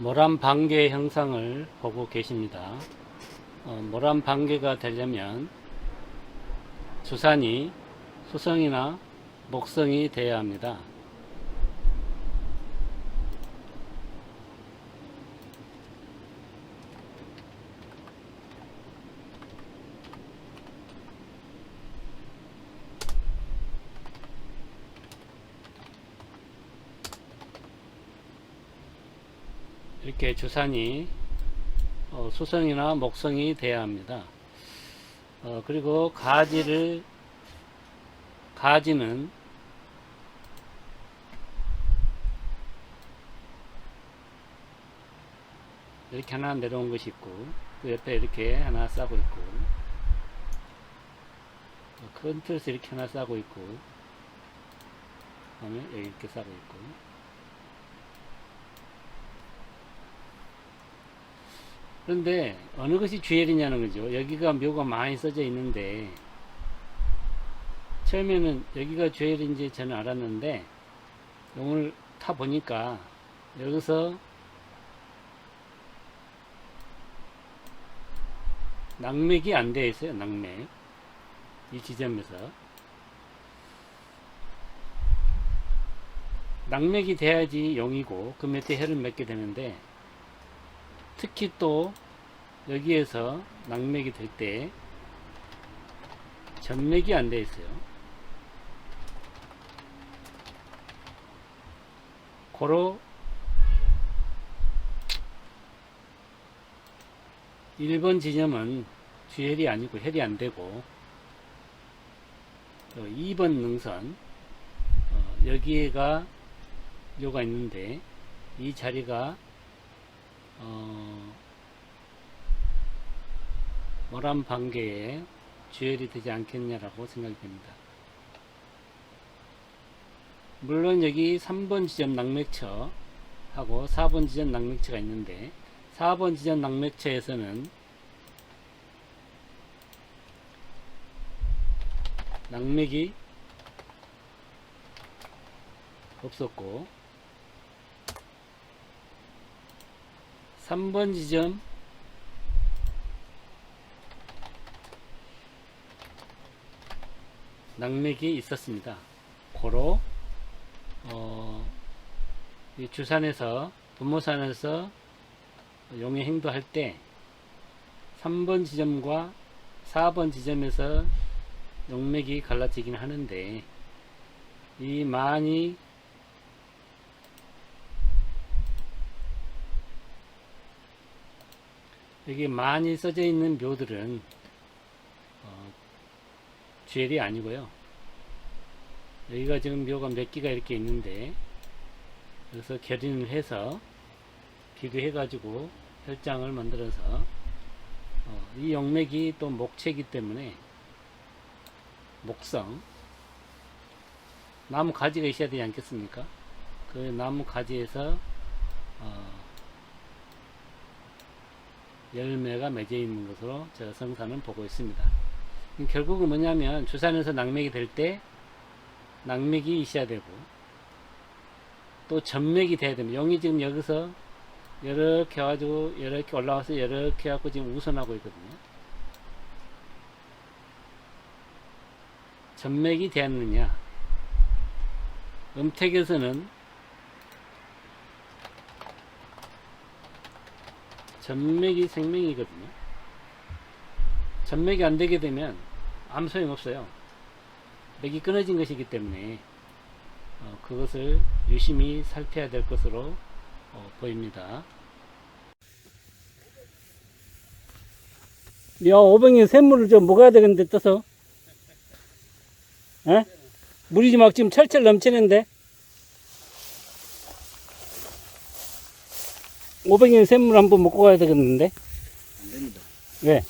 모란 반개 형상을 보고 계십니다. 어, 모란 반개가 되려면 주산이 수성이나 목성이 되어야 합니다. 이렇게 주산이 어, 수성이나 목성이 돼야 합니다. 어, 그리고 가지를 가지는 이렇게 하나 내려온 것이 있고 그 옆에 이렇게 하나 싸고 있고 어, 큰 틀에서 이렇게 하나 싸고 있고 그다음에 여기 이렇게 싸고 있고 그런데 어느 것이 주엘이냐는 거죠. 여기가 묘가 많이 써져 있는데 처음에는 여기가 주엘인지 저는 알았는데 오늘 타 보니까 여기서 낙맥이 안 되어 있어요. 낙맥 이 지점에서 낙맥이 돼야지 용이고 그 밑에 해를 맺게 되는데 특히 또 여기에서 낙맥이 될 때 전맥이 안 돼 있어요. 고로 1번 지점은 주헬이 아니고 헬이 안 되고 2번 능선 어, 여기가 묘가 있는데 이 자리가 어, 모란 반개에 주열이 되지 않겠냐라고 생각이 됩니다. 물론 여기 3번 지점 낙맥처 하고 4번 지점 낙맥처가 있는데 4번 지점 낙맥처에서는 낙맥이 없었고 3번 지점 낙맥이 있었습니다. 고로 어, 이 주산에서 분모산에서 용의 행도할 때 3번 지점과 4번 지점에서 용맥이 갈라지긴 하는데 이 많이 여기 많이 써져 있는 묘들은 어, 주엘이 아니고요. 여기가 지금 묘가 몇 개가 이렇게 있는데 그래서 결인을 해서 비교해 가지고 혈장을 만들어서 어, 이 영맥이 또 목체이기 때문에 목성 나무 가지가 있어야 되지 않겠습니까? 그 나무 가지에서 어, 열매가 맺어 있는 것으로 제가 성사는 보고 있습니다. 결국은 뭐냐면 주산에서 낙맥이 될 때 낙맥이 있어야 되고 또 전맥이 돼야 됩니다. 용이 지금 여기서 이렇게 해가지고 이렇게 올라와서 이렇게 해갖고 지금 우선하고 있거든요. 전맥이 되었느냐 음택에서는 전맥이 생명이거든요. 전맥이 안 되게 되면 아무 소용 없어요. 맥이 끊어진 것이기 때문에 어, 그것을 유심히 살펴야 될 것으로 어, 보입니다. 야, 오병이 샘물을 좀 먹어야 되겠는데 떠서. 에? 물이 막 지금 철철 넘치는데. 오병이 샘물 한번 먹고 가야 되겠는데. 안 됩니다. 왜?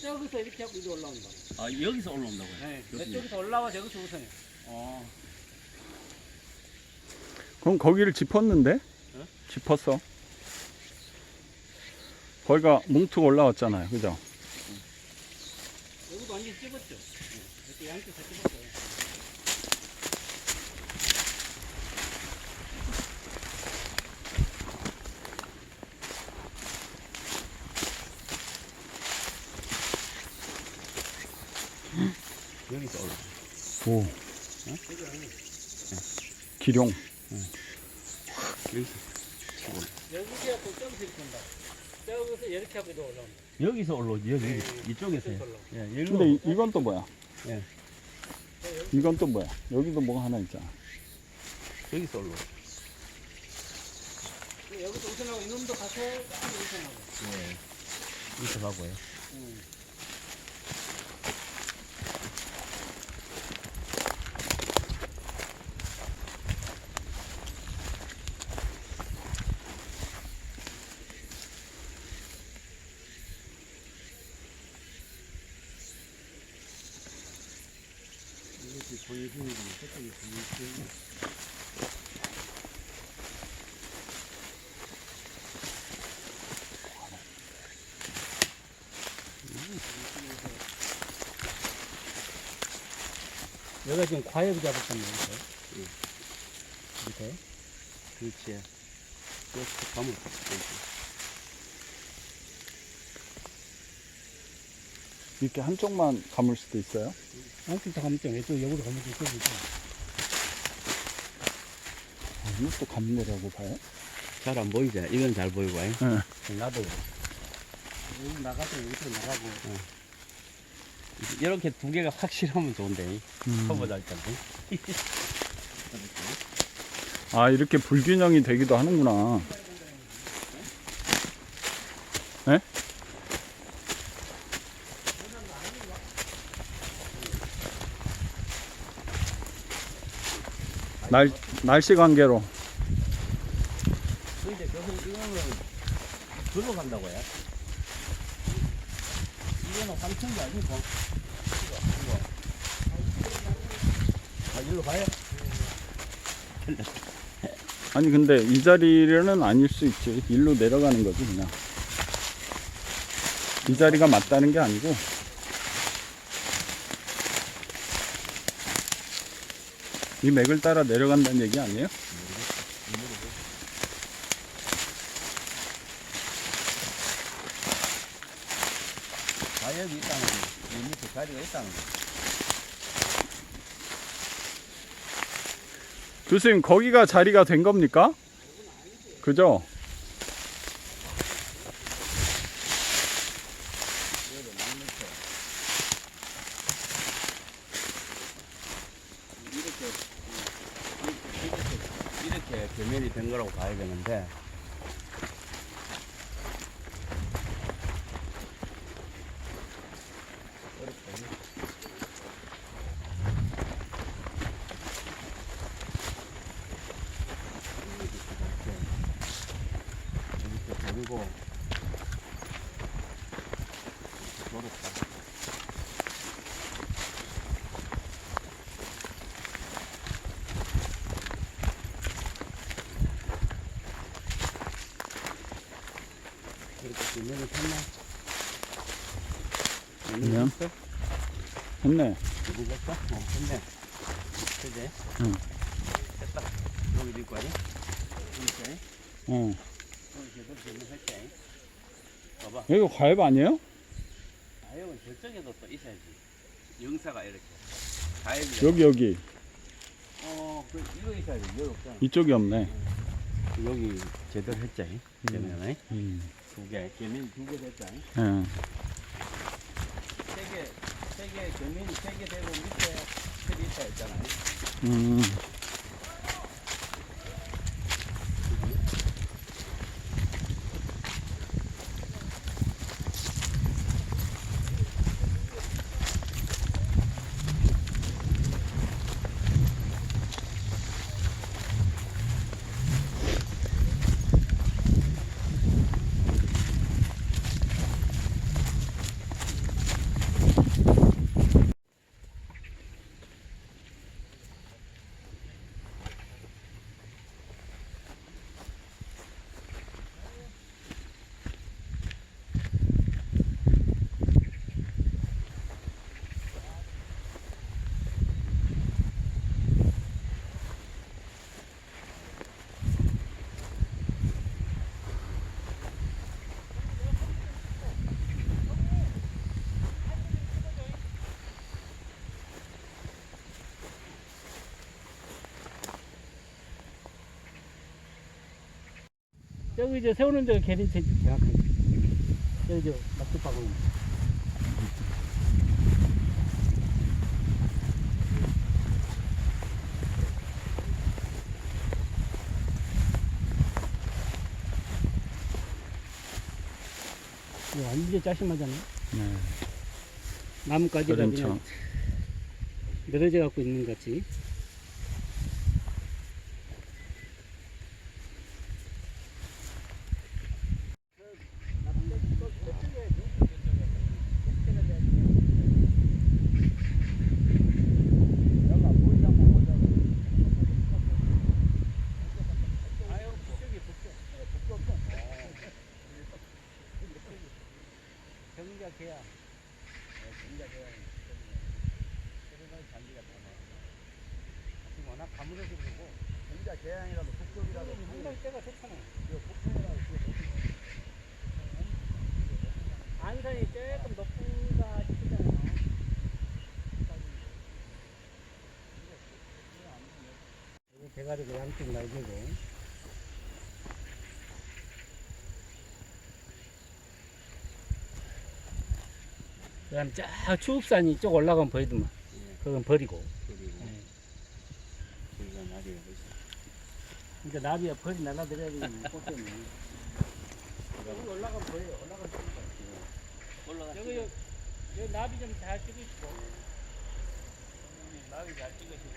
저기서 이렇게 하고 이리 올라온다. 아 여기서 올라온다고요? 네. 교수님. 저쪽에서 올라와서 여기서 우선해요. 어. 그럼 거기를 짚었는데? 어? 짚었어. 거기가 뭉툭 올라왔잖아요. 그죠? 여기도 완전 찝었죠. 네. 이렇게 양쪽 다 찝었어 여기서 올라. 오. 기룡. 여기서 치고. 여기서 하고 저기서 이렇게 온다. 저기서 이렇게 하고 이리 올라온다. 여기서 올라오지 여기 네. 이쪽에서. 예, 여기로. 근데 이, 이건 또 뭐야? 예. 이건 또 뭐야? 여기도 뭐가 하나 있잖아. 여기서 올라. 여기서 우선하고 이놈도 가서 여기 우선하고. 예. 이렇게 가고요. 음. 이것이 보여주는 거 저쪽이 보 여기가 지금 과엽이 잡았다는 거죠. 이렇게. 그렇지. 이렇게 가면 돼. 이렇게 한쪽만 감을 수도 있어요. 한쪽 다 감죠. 또 여기로 또 있죠. 아, 이것도 감내라고 봐요? 잘 안 보이죠? 이건 잘 보이고. 예. 네. 나도 여기 나가서 여기로 나가고. 이렇게 두 개가 확실하면 좋은데. 음. 커버 잘 텐데. 아, 이렇게 불균형이 되기도 하는구나. 네? 날, 날씨 관계로. 그 이제 교수님 이거는 글로 간다고요? 이거는 황천도 아니고 이거 이거 아 일로 가요? 아니, 근데 이 자리는 아닐 수 있지. 일로 내려가는 거지, 그냥. 이 자리가 맞다는 게 아니고. 이 맥을 따라 내려간다는 얘기 아니에요? 가역이 있다는 거, 이 밑에 자리가 있다는 거. 교수님, 거기가 자리가 된 겁니까? 그죠? 이렇게 이렇게 계면이 된 거라고 봐야 되는데. 돌고 돌았다. 이렇게 계면이 탔나? 그냥? 했네. 누구 됐어? 어, 됐네. 그지? 응. 됐다. 여기도 있고, 아니? 여기. 봐봐. 여기 과엽 아니에요? 가역은 저쪽에도 또 있어야지. 영사가 이렇게. 가역이. 여기, 여기. 어, 그, 이거 있어야지. 여기 없잖아. 이쪽이 없네. 여기 제대로 했지. 계면에. 음. 두 개. 계면 두개 됐잖아. 예. 세 개, 세 개, 계면이 세개 되고 밑에 틀이 있다 했잖아. 음. 저기 저 세우는 데가 계린체 정확하게. 저기 저 막두바구. 이거 완전 짜심하잖아. 네. 나뭇가지가 그렇죠. 그냥 늘어져 갖고 있는 것 같 이. 경기가 개야. 지금 워낙 가물어서 그러고 진짜 계양이라도 북쪽이라도 항상 때가 좋잖아. 안산이 조금 높다 싶잖아요. 대가리가 양쪽 날개고. 그 다음 쫙 추읍산이 쭉 올라가면 보이더만. 그건 버리고. 그리고 예. 저기가 나중에 보시 그러니까 나비가 벌이 날아들어야 되겠네, 꽃 때문에. 여기 올라가면 보여요, 올라가면 보니까. 올라가 여기, 여기, 여기 나비 좀 잘 찍으시고. 나비 잘 찍으시고